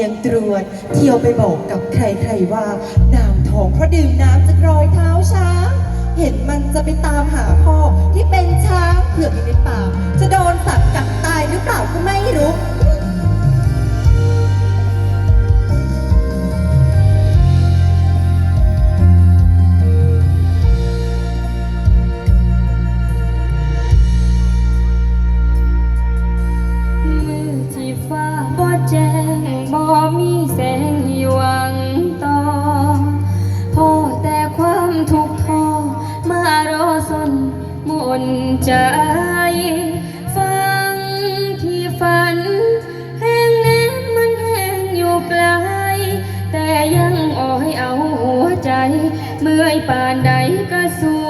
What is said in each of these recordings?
ียงตรวนเที่ยวไปบอกกับใครๆว่านางทองเพราะดื่มน้ำจากรอยเท้าช้าง นใจ ฟังที่ฝัน แห้งแน้มันแห้งอยู่ไกล แต่ยังอ้อยเอาหัวใจ เมื่อยปานใดก็สู้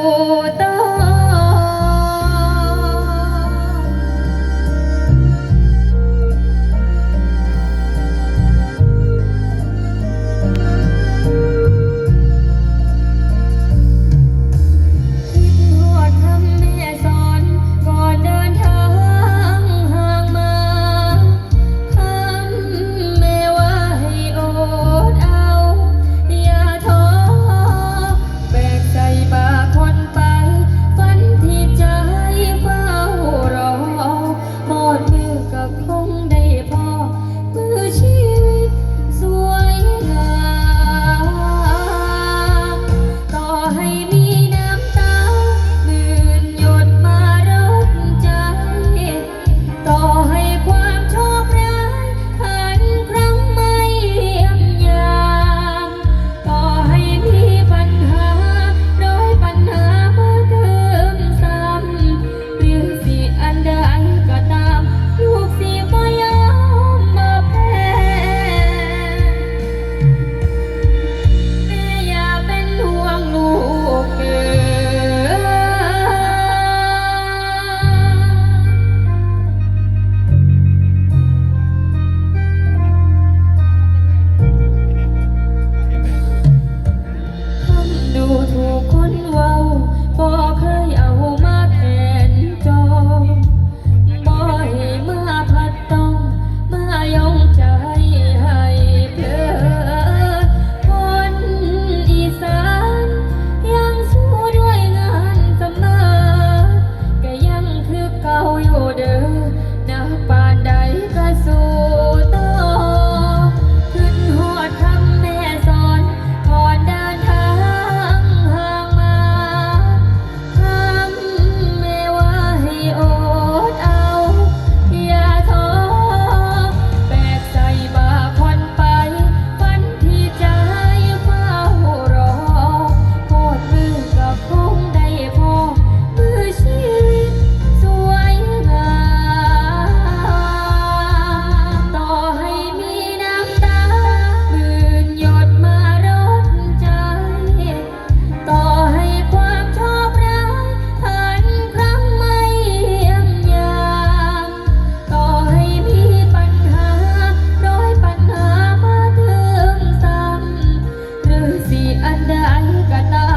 กันนะ